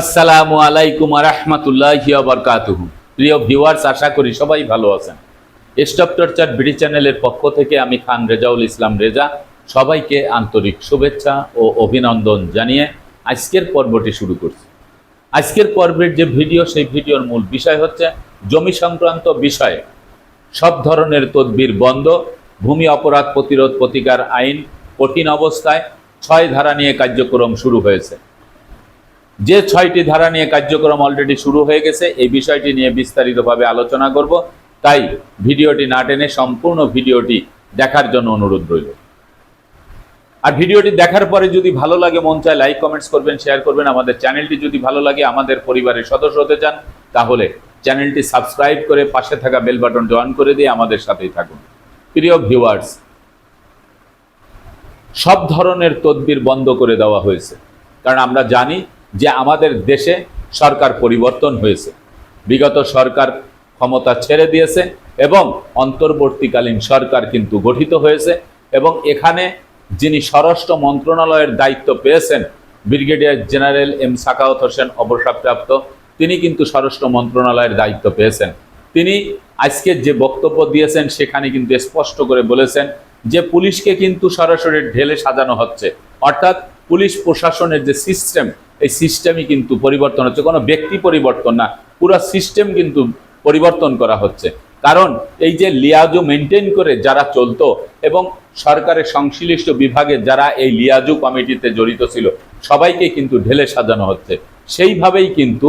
আসসালামু আলাইকুম রহমতুল্লাহ বরকাতুহু। প্রিয় ভিউয়ার্স, আশা করি সবাই ভালো আছেন। স্টপ টর্চার বিডি চ্যানেলের পক্ষ থেকে আমি খান রেজাউল ইসলাম রেজা, সবাইকে আন্তরিক শুভেচ্ছা ও অভিনন্দন জানিয়ে আজকের পর্বটি শুরু করছি। আজকের পর্বের যে ভিডিও, সেই ভিডিওর মূল বিষয় হচ্ছে জমি সংক্রান্ত বিষয়ে। সব ধরনের তদবির বন্ধ, ভূমি অপরাধ প্রতিরোধ প্রতিকার আইন কঠিন অবস্থায় ছয় ধারা নিয়ে কার্যক্রম শুরু হয়েছে। যে ছয়টি ধারা নিয়ে কার্যক্রম অলরেডি শুরু হয়ে গেছে, এই বিষয়টি নিয়ে বিস্তারিতভাবে আলোচনা করব। তাই ভিডিওটি না টেনে সম্পূর্ণ ভিডিওটি দেখার জন্য অনুরোধ রইল। আর ভিডিওটি দেখার পরে যদি ভালো লাগে, মন চায় লাইক কমেন্টস করবেন শেয়ার করবেন, আমাদের চ্যানেলটি যদি ভালো লাগে, আমাদের পরিবারের সদস্য হতে চান, তাহলে চ্যানেলটি সাবস্ক্রাইব করে পাশে থাকা বেল বাটন জয়েন করে দিয়ে আমাদের সাথেই থাকুন। প্রিয় ভিউয়ার্স সব ধরনের তদবির বন্ধ করে দেওয়া হয়েছে। কারণ আমরা জানি যে আমাদের দেশে সরকার পরিবর্তন হয়েছে। বিগত সরকার ক্ষমতা ছেড়ে দিয়েছে এবং অন্তর্বর্তীকালীন সরকার কিন্তু গঠিত হয়েছে এবং এখানে যিনি স্বরাষ্ট্র মন্ত্রণালয়ের দায়িত্ব পেয়েছেন, brigadier general M Sakhawat Hossain অবসরপ্রাপ্ত, তিনি কিন্তু স্বরাষ্ট্র মন্ত্রণালয়ের দায়িত্ব পেয়েছেন। তিনি আজকে যে বক্তব্য দিয়েছেন সেখানে কিন্তু স্পষ্ট করে বলেছেন যে পুলিশকে কিন্তু সরাসরি ঢেলে সাজানো হচ্ছে। অর্থাৎ পুলিশ প্রশাসনের যে সিস্টেম এই সিস্টেমই কিন্তু পরিবর্তন হচ্ছে। কোনো ব্যক্তি পরিবর্তন না, পুরো সিস্টেম কিন্তু পরিবর্তন করা হচ্ছে। কারণ এই যে লিয়াজু মেনটেন করে যারা চলতো এবং সরকারের সংশ্লিষ্ট বিভাগে যারা এই লিয়াজু কমিটিতে জড়িত ছিল, সবাইকে কিন্তু ঢেলে সাজানো হচ্ছে। সেইভাবেই কিন্তু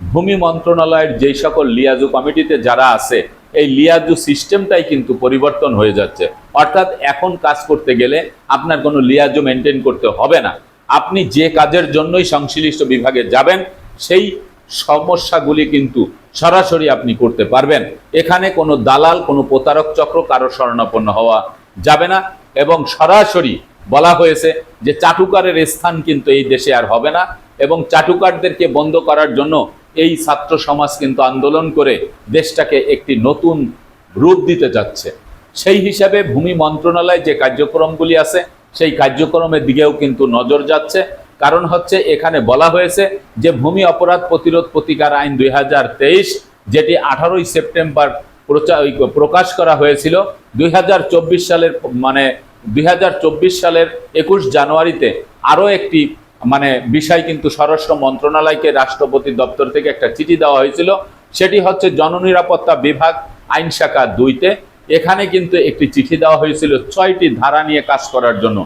ভূমি মন্ত্রণালয়ের যেই সকল লিয়াজু কমিটিতে যারা আছে এই লিয়াজু সিস্টেমটাই কিন্তু পরিবর্তন হয়ে যাচ্ছে। অর্থাৎ এখন কাজ করতে গেলে আপনার কোনো লিয়াজু মেনটেন করতে হবে না। আপনি যে কাজের জন্যই সংশ্লিষ্ট বিভাগে যাবেন, সেই সমস্যাগুলি কিন্তু সরাসরি আপনি করতে পারবেন। এখানে কোনো দালাল, কোনো প্রতারক চক্র কারও শরণাপন্ন হওয়া যাবে না এবং সরাসরি বলা হয়েছে যে চাটুকারের স্থান কিন্তু এই দেশে আর হবে না এবং চাটুকারদেরকে বন্ধ করার জন্য এই ছাত্র সমাজ কিন্তু আন্দোলন করে দেশটাকে একটি নতুন রূপ দিতে যাচ্ছে। সেই হিসাবে ভূমি মন্ত্রণালয় যে কার্যক্রমগুলি আছে, সেই কার্যক্রমের দিকেও কিন্তু নজর যাচ্ছে। কারণ হচ্ছে এখানে বলা হয়েছে যে ভূমি অপরাধ প্রতিরোধ প্রতিকার আইন দুই হাজার তেইশ, যেটি আঠারোই সেপ্টেম্বর প্রকাশ করা হয়েছিল, দুই হাজার চব্বিশ সালের মানে দুই হাজার চব্বিশ সালের একুশ জানুয়ারিতে আরও একটি মানে বিষয় কিন্তু স্বরাষ্ট্র মন্ত্রণালয়কে রাষ্ট্রপতি দপ্তর থেকে একটা চিঠি দেওয়া হয়েছিল। সেটি হচ্ছে জননিরাপত্তা বিভাগ আইন শাখা দুইতে। এখানে কিন্তু একটি চিঠি দেওয়া হয়েছিল ছয়টি ধারা নিয়ে কাজ করার জন্য।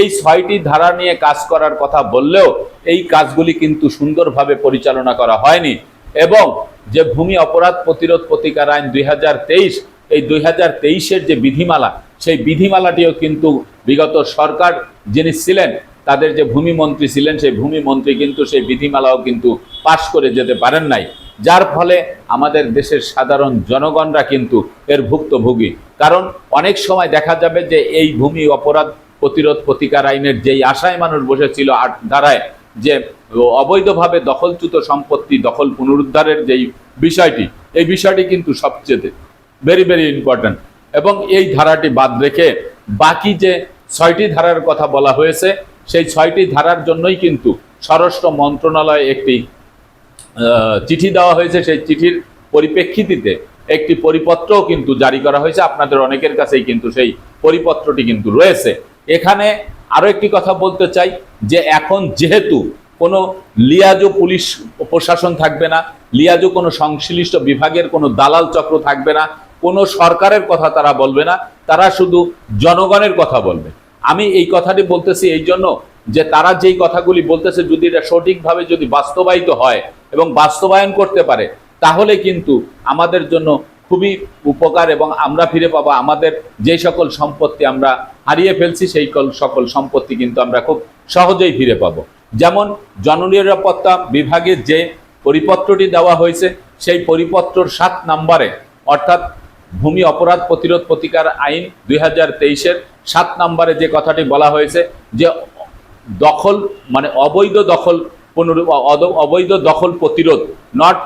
এই ছয়টি ধারা নিয়ে কাজ করার কথা বললেও এই কাজগুলি কিন্তু সুন্দরভাবে পরিচালনা করা হয়নি এবং যে ভূমি অপরাধ প্রতিরোধ প্রতিকার আইন দুই এই দুই হাজার যে বিধিমালা, সেই বিধিমালাটিও কিন্তু বিগত সরকার যিনি ছিলেন তাদের যে ভূমি মন্ত্রী ছিলেন, সেই ভূমি মন্ত্রী কিন্তু সেই বিধিমালাও কিন্তু পাশ করে যেতে পারেন নাই। যার ফলে আমাদের দেশের সাধারণ জনগণরা কিন্তু এর ভুক্তভোগী। কারণ অনেক সময় দেখা যাবে যে এই ভূমি অপরাধ প্রতিরোধ প্রতিকার আইনের যেই আশায় মানুষ বসেছিল আট ধারায় যে অবৈধভাবে দখলচ্যুত সম্পত্তি দখল পুনরুদ্ধারের যেই বিষয়টি, এই বিষয়টি কিন্তু সবচেয়ে ভেরি ভেরি ইম্পর্ট্যান্ট এবং এই ধারাটি বাদ রেখে বাকি যে ছয়টি ধারার কথা বলা হয়েছে সেই ছয়টি ধারার জন্যই কিন্তু স্বরাষ্ট্র মন্ত্রণালয়ে একটি চিঠি দেওয়া হয়েছে। সেই চিঠির পরিপ্রেক্ষিতে একটি পরিপত্রও কিন্তু জারি করা হয়েছে। আপনাদের অনেকের কাছেই কিন্তু সেই পরিপত্রটি কিন্তু রয়েছে। এখানে আরও একটি কথা বলতে চাই যে এখন যেহেতু কোনো লিয়াজো পুলিশ প্রশাসন থাকবে না, লিয়াজো কোনো সংশ্লিষ্ট বিভাগের কোনো দালাল চক্র থাকবে না, কোনো সরকারের কথা তারা বলবে না, তারা শুধু জনগণের কথা বলবে। আমি এই কথাটি বলতেছি এই জন্য যে তারা যেই কথাগুলি বলতেছে, যদি এটা সঠিকভাবে যদি বাস্তবায়িত হয় এবং বাস্তবায়ন করতে পারে, তাহলে কিন্তু আমাদের জন্য খুবই উপকার এবং আমরা ফিরে পাবো। আমাদের যে সকল সম্পত্তি আমরা হারিয়ে ফেলছি, সেই সকল সম্পত্তি কিন্তু আমরা খুব সহজেই ফিরে পাবো। যেমন জননিরাপত্তা বিভাগের যে পরিপত্রটি দেওয়া হয়েছে, সেই পরিপত্রর সাত নম্বরে, অর্থাৎ ভূমি অপরাধ প্রতিরোধ প্রতিকার আইন দুই হাজার তেইশের সাত নম্বরে যে কথাটি বলা হয়েছে যে দখল মানে অবৈধ দখল পুনরু অবৈধ দখল প্রতিরোধ নট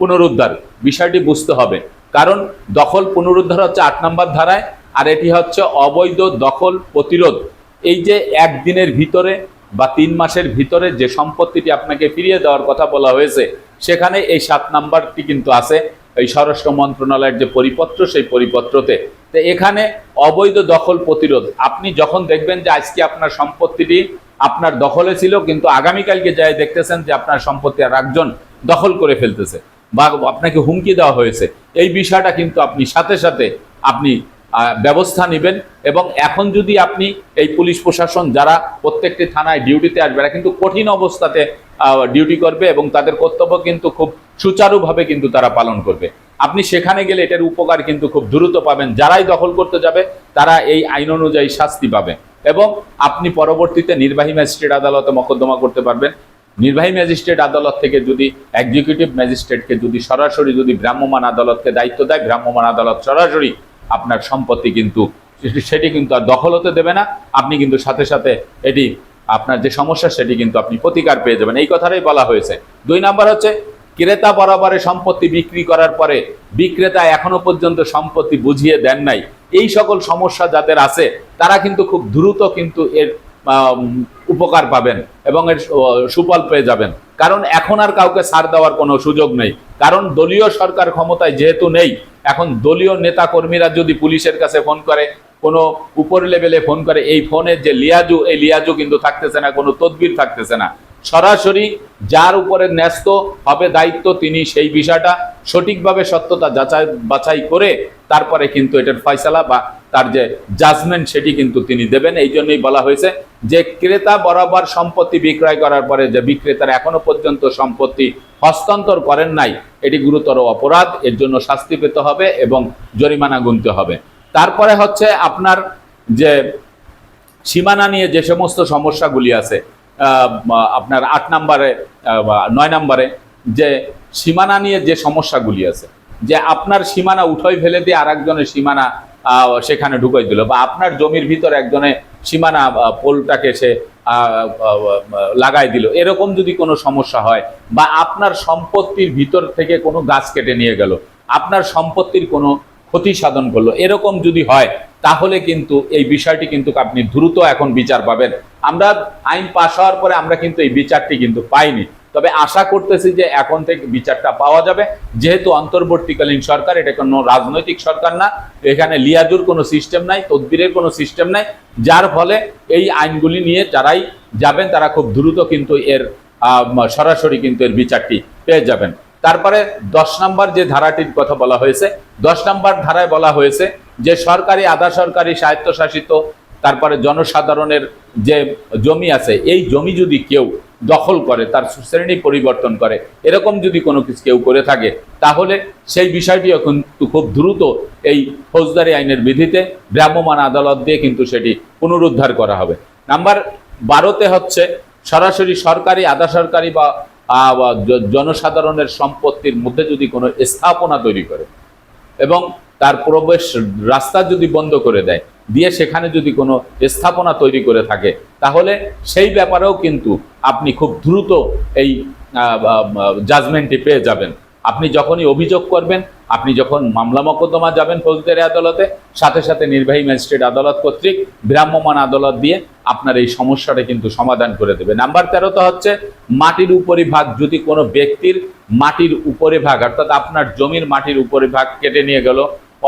পুনরুদ্ধার, বিষয়টি বুঝতে হবে। কারণ দখল পুনরুদ্ধার হচ্ছে আট নম্বর ধারায়, আর এটি হচ্ছে অবৈধ দখল প্রতিরোধ। এই যে একদিনের ভিতরে বা তিন মাসের ভিতরে যে সম্পত্তিটি আপনাকে ফিরিয়ে দেওয়ার কথা বলা হয়েছে, সেখানে এই সাত নাম্বারটি কিন্তু আছে। এই স্বরাষ্ট্র মন্ত্রণালয়ের যে পরিপত্র, সেই পরিপত্রতে তো এখানে অবৈধ দখল প্রতিরোধ। আপনি যখন দেখবেন যে আজকে আপনার সম্পত্তিটি আপনার দখলে ছিল, কিন্তু আগামীকালকে যাই দেখতেছেন যে আপনার সম্পত্তি আর একজন দখল করে ফেলতেছে বা আপনাকে হুমকি দেওয়া হয়েছে, এই বিষয়টা কিন্তু আপনি সাথে সাথে আপনি ব্যবস্থা নেবেন এবং এখন যদি আপনি এই পুলিশ প্রশাসন যারা প্রত্যেকটি থানায় ডিউটিতে আসবে, এরা কিন্তু কঠিন অবস্থাতে ডিউটি করবে এবং তাদের কর্তব্য কিন্তু খুব সুচারুভাবে কিন্তু তারা পালন করবে। আপনি সেখানে গেলে এটার উপকার কিন্তু খুব দ্রুত পাবেন। যারাই দখল করতে যাবে, তারা এই আইন অনুযায়ী শাস্তি পাবে এবং আপনি পরবর্তীতে নির্বাহী ম্যাজিস্ট্রেট আদালতে মকদ্দমা করতে পারবেন। নির্বাহী ম্যাজিস্ট্রেট আদালত থেকে যদি এক্সিকিউটিভ ম্যাজিস্ট্রেটকে যদি সরাসরি যদি ভ্রাম্যমাণ আদালতকে দায়িত্ব দেয় ভ্রাম্যমাণ আদালত সরাসরি আপনার সম্পত্তি কিন্তু, সেটি- কিন্তু আর দখল হতে দেবে না। আপনি কিন্তু সাথে সাথে এটি, আপনার যে সমস্যা, সেটি কিন্তু আপনি প্রতিকার পেয়ে যাবেন। এই কথাটাই বলা হয়েছে। দুই নাম্বার হচ্ছে, ক্রেতা বরাবরে সম্পত্তি বিক্রি করার পরে বিক্রেতা এখনও পর্যন্ত সম্পত্তি বুঝিয়ে দেন নাই। এই সকল সমস্যা যাদের আছে, তারা কিন্তু খুব দ্রুত কিন্তু এর উপকার পাবেন এবং এর সুফল পেয়ে যাবেন। কারণ এখন আর কাউকে সার দেওয়ার কোনো সুযোগ নেই। কারণ দলীয় সরকার ক্ষমতায় যেহেতু নেই, এখন দলীয় নেতা কর্মীরা যদি পুলিশের কাছে ফোন করে, কোনো উপর লেভেলে ফোন করে, এই ফোনের যে লিয়াজু, এই লিয়াজু কিন্তু থাকতেছে না, কোনো তদবির থাকতেছে না। সরাসরি যার উপরে ন্যস্ত হবে দায়িত্ব তিনি সেই বিষয়টা সঠিকভাবে সত্যতা যাচাই বাছাই করে তারপরে কিন্তু এটার ফয়সালা বা তার যে জাজমেন্ট সেটি কিন্তু তিনি দেবেন। এই জন্যই বলা হয়েছে যে ক্রেতা বরাবর সম্পত্তি বিক্রয় করার পরে যে বিক্রেতার এখনও পর্যন্ত সম্পত্তি হস্তান্তর করেন নাই, এটি গুরুতর অপরাধ। এর জন্য শাস্তি পেতে হবে এবং জরিমানা গুনতে হবে। তারপরে হচ্ছে আপনার যে সীমানা নিয়ে যে সমস্ত সমস্যাগুলি আছে আপনার আট নম্বরে নয় নম্বরে যে সীমানা নিয়ে যে সমস্যাগুলি আছে, যে আপনার সীমানা উঠাই ফেলে দিয়ে আর একজনের সীমানা সেখানে ঢুকাই দিল, বা আপনার জমির ভিতরে একজনে সীমানা পোলটাকে সে লাগাই দিল, এরকম যদি কোনো সমস্যা হয়, বা আপনার সম্পত্তির ভিতর থেকে কোনো গাছ কেটে নিয়ে গেল, আপনার সম্পত্তির কোনো ক্ষতি সাধন করল, এরকম যদি হয় তাহলে কিন্তু এই বিষয়টি কিন্তু আপনি দ্রুত এখন বিচার পাবেন। আমরা আইন পাশ হওয়ার পরে আমরা কিন্তু এই বিচারটি কিন্তু পাইনি। তবে আশা করতেছি যে এখন থেকে বিচারটা পাওয়া যাবে। যেহেতু অন্তর্বর্তীকালীন সরকার, এটা কোনো রাজনৈতিক সরকার না, এখানে লিয়াজুর কোনো সিস্টেম নাই, তদবিরের কোনো সিস্টেম নাই, যার ফলে এই আইনগুলি নিয়ে যারাই যাবেন, তারা খুব দ্রুত কিন্তু এর সরাসরি কিন্তু এর বিচারটি পেয়ে যাবেন। তারপরে দশ নম্বর যে ধারাটির কথা বলা হয়েছে, দশ নম্বর ধারায় বলা হয়েছে যে সরকারি, আধা সরকারি, স্বায়ত্তশাসিত, তারপরে জনসাধারণের যে জমি আছে, এই জমি যদি কেউ দখল করে, তার শ্রেণি পরিবর্তন করে, এরকম যদি কোনো কিছু কেউ করে থাকে, তাহলে সেই বিষয়টিও কিন্তু খুব দ্রুত এই ফৌজদারি আইনের বিধিতে ভ্রাম্যমাণ আদালত দিয়ে কিন্তু সেটি পুনরুদ্ধার করা হবে। নাম্বার বারোতে হচ্ছে সরাসরি সরকারি, আধা সরকারি বা জনসাধারণের সম্পত্তির মধ্যে যদি কোনো স্থাপনা তৈরি করে এবং তার প্রবেশ রাস্তা যদি বন্ধ করে দেয়, দিয়ে সেখানে যদি কোনো স্থাপনা তৈরি করে থাকে, তাহলে সেই ব্যাপারেও কিন্তু আপনি খুব দ্রুত এই জাজমেন্টটি পেয়ে যাবেন। আপনি যখনই অভিযোগ করবেন আপনি যখন মামলা মকদ্দমা যাবেন ফৌজদারি আদালতে, সাথে সাথে নির্বাহী ম্যাজিস্ট্রেট আদালত কর্তৃক ভ্রাম্যমাণ আদালত দিয়ে আপনার এই সমস্যাটা কিন্তু সমাধান করে দেবে। নাম্বার তেরোতে হচ্ছে, মাটির উপরিভাগ যদি কোনো ব্যক্তির মাটির উপরে ভাগ, অর্থাৎ আপনার জমির মাটির উপরে ভাগ কেটে নিয়ে গেল,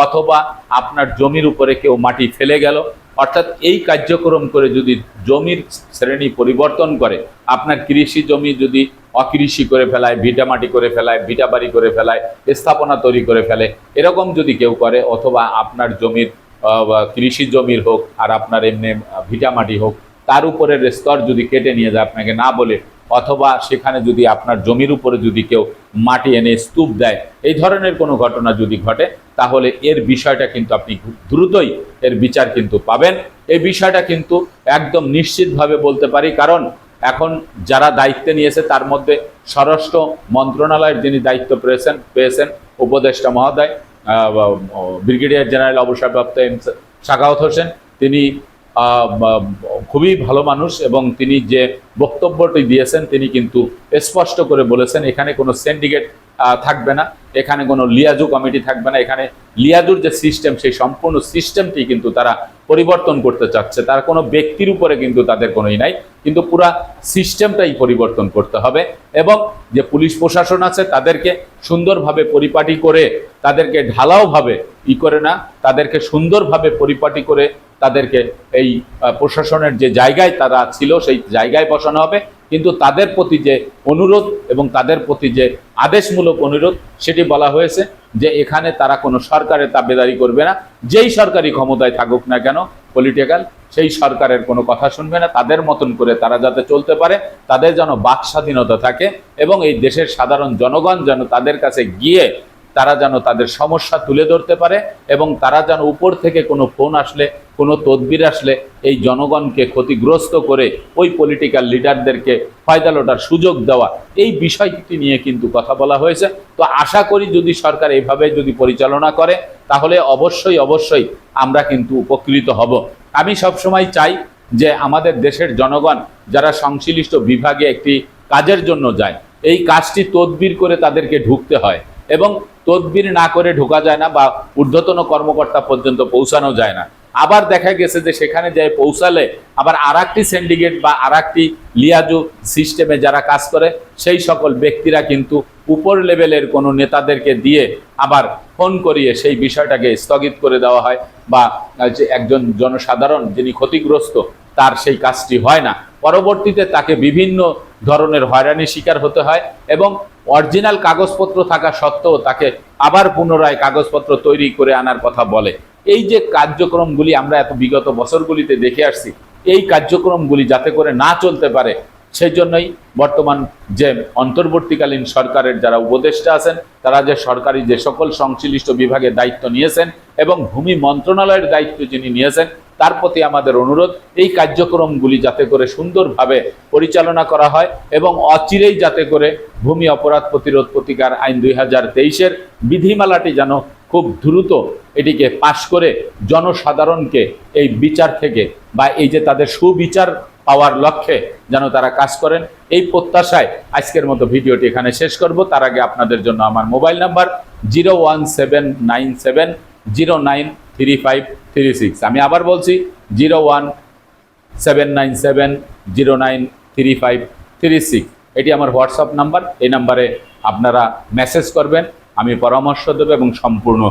অথবা আপনার জমির উপরে কেউ মাটি ফেলে গেল অর্থাৎ এই কার্যক্রম করে যদি জমির শ্রেণি পরিবর্তন করে, আপনার কৃষি জমি যদি অকৃষি করে ফেলায়, ভিটা মাটি করে ফেলায়, ভিটা বাড়ি করে ফেলায়, স্থাপনা তৈরি করে ফেলে, এরকম যদি কেউ করে অথবা আপনার জমির কৃষি জমির হোক আর আপনার এমনি ভিটামাটি ভিটা মাটি হোক, তার উপরের স্তর যদি কেটে নিয়ে যায় আপনাকে না বলে অথবা সেখানে যদি আপনার জমির উপরে যদি কেউ মাটি এনে স্তূপ দেয়, এই ধরনের কোনো ঘটনা যদি ঘটে, তাহলে এর বিষয়টা কিন্তু আপনি দ্রুতই এর বিচার কিন্তু পাবেন। এই বিষয়টা কিন্তু একদম নিশ্চিতভাবে বলতে পারি, কারণ এখন যারা দায়িত্বে নিয়েছে তার মধ্যে স্বরাষ্ট্র মন্ত্রণালয়ের যিনি দায়িত্ব পেয়েছেন পেয়েছেন উপদেষ্টা মহোদয় ব্রিগেডিয়ার জেনারেল অবসরপ্রাপ্ত এম সাখাওয়াত হোসেন, তিনি খুবই ভালো মানুষ এবং তিনি যে বক্তব্যটি দিয়েছেন, তিনি কিন্তু স্পষ্ট করে বলেছেন, এখানে কোনো সিন্ডিকেট থাকবে না, এখানে কোনো লিয়াজু কমিটি থাকবে না, এখানে লিয়াজুর যে সিস্টেম সেই সম্পূর্ণ সিস্টেমটি কিন্তু তারা পরিবর্তন করতে চাচ্ছে, তার কোনো ব্যক্তির উপরে কিন্তু তাদের কোনোই নাই, কিন্তু পুরা সিস্টেমটাই পরিবর্তন করতে হবে এবং যে পুলিশ প্রশাসন আছে, তাদেরকে সুন্দরভাবে পরিপাটি করে, তাদেরকে ঢালাওভাবে ই করে না, তাদেরকে সুন্দরভাবে পরিপাটি করে তাদেরকে এই প্রশাসনের যে জায়গায় তারা ছিল সেই জায়গায় বসানো হবে। কিন্তু তাদের প্রতি যে অনুরোধ এবং তাদের প্রতি যে আদেশমূলক অনুরোধ, সেটি বলা হয়েছে যে এখানে তারা কোনো সরকারের তাবেদারি করবে না। যেই সরকারি ক্ষমতায় থাকুক না কেন পলিটিক্যাল সেই সরকারের কোনো কথা শুনবে না। তাদের মতন করে তারা যাতে চলতে পারে, তাদের যেন বাক স্বাধীনতা থাকে এবং এই দেশের সাধারণ জনগণ যেন তাদের কাছে গিয়ে তারা যেন তাদের সমস্যা তুলে ধরতে পারে এবং তারা যেন উপর থেকে কোনো ফোন আসলে, কোনো তদবির আসলে এই জনগণকে ক্ষতিগ্রস্ত করে ওই পলিটিক্যাল লিডারদেরকে ফায়দা লোটার সুযোগ দেওয়া। এই বিষয়টি নিয়ে কিন্তু কথা বলা হয়েছে। তো আশা করি যদি সরকার এইভাবে যদি পরিচালনা করে, তাহলে অবশ্যই অবশ্যই আমরা কিন্তু উপকৃত হব। আমি সবসময় চাই যে আমাদের দেশের জনগণ যারা সংশ্লিষ্ট বিভাগে একটি কাজের জন্য যায়, এই কাজটি তদবির করে তাদেরকে ঢুকতে হয় এবং তদবির না করে ঢোকা যায় না বা ঊর্ধ্বতন কর্মকর্তা পর্যন্ত পৌঁছানো যায় না। আবার দেখা গেছে যে সেখানে যায় পৌঁছালে আবার আর একটি সিন্ডিকেট বা আর একটি লিয়াজু সিস্টেমে যারা কাজ করে, সেই সকল ব্যক্তিরা কিন্তু উপর লেভেলের কোনো নেতাদেরকে দিয়ে আবার ফোন করিয়ে সেই বিষয়টাকে স্থগিত করে দেওয়া হয় বা যে একজন জনসাধারণ যিনি ক্ষতিগ্রস্ত, তার সেই কাজটি হয় না। পরবর্তীতে তাকে বিভিন্ন ধরনের হয়রানির শিকার হতে হয় এবং অরিজিনাল কাগজপত্র থাকা সত্ত্বেও তাকে আবার পুনরায় কাগজপত্র তৈরি করে আনার কথা বলে। এই যে কার্যক্রমগুলি আমরা এত বিগত বছরগুলিতে দেখে আসছি, এই কার্যক্রমগুলি যাতে করে না চলতে পারে সেই জন্যই বর্তমান যে অন্তর্বর্তীকালীন সরকারের যারা উপদেষ্টা আছেন, তারা যে সরকারি যে সকল সংশ্লিষ্ট বিভাগের দায়িত্ব নিয়েছেন এবং ভূমি মন্ত্রণালয়ের দায়িত্ব যিনি নিয়েছেন তার প্রতি আমাদের অনুরোধ, এই কার্যক্রমগুলি যাতে করে সুন্দরভাবে পরিচালনা করা হয় এবং অচিরেই যাতে করে ভূমি অপরাধ প্রতিরোধ প্রতিকার আইন দুই হাজার তেইশের বিধিমালাটি যেন খুব দ্রুত এটিকে পাশ করে জনসাধারণকে এই বিচার থেকে বা এই যে তাদের সুবিচার পাওয়ার লক্ষ্যে যেন তারা কাজ করেন। এই প্রত্যাশায় আজকের মতো ভিডিওটি এখানে শেষ করব। তার আগে আপনাদের জন্য আমার mobile number zero one seven nine seven zero nine three five three six আমি আবার বলছি zero one seven nine seven zero nine three five three six এটি আমার হোয়াটসঅ্যাপ নাম্বার, এই নাম্বারে আপনারা মেসেজ করবেন, আমি পরামর্শ দেবো এবং সম্পূর্ণ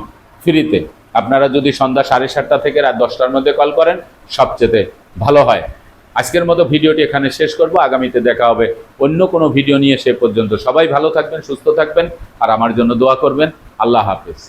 ফ্রিতে। আপনারা যদি সন্ধ্যা সাড়ে সাতটা থেকে রাত দশটার মধ্যে কল করেন, সবচেয়ে ভালো হয়। আজকের মতো ভিডিওটি এখানে শেষ করব। আগামীতে দেখা হবে অন্য কোনো ভিডিও নিয়ে সে পর্যন্ত। সবাই ভালো থাকবেন, সুস্থ থাকবেন, আর আমার জন্য দোয়া করবেন। আল্লাহ হাফেজ।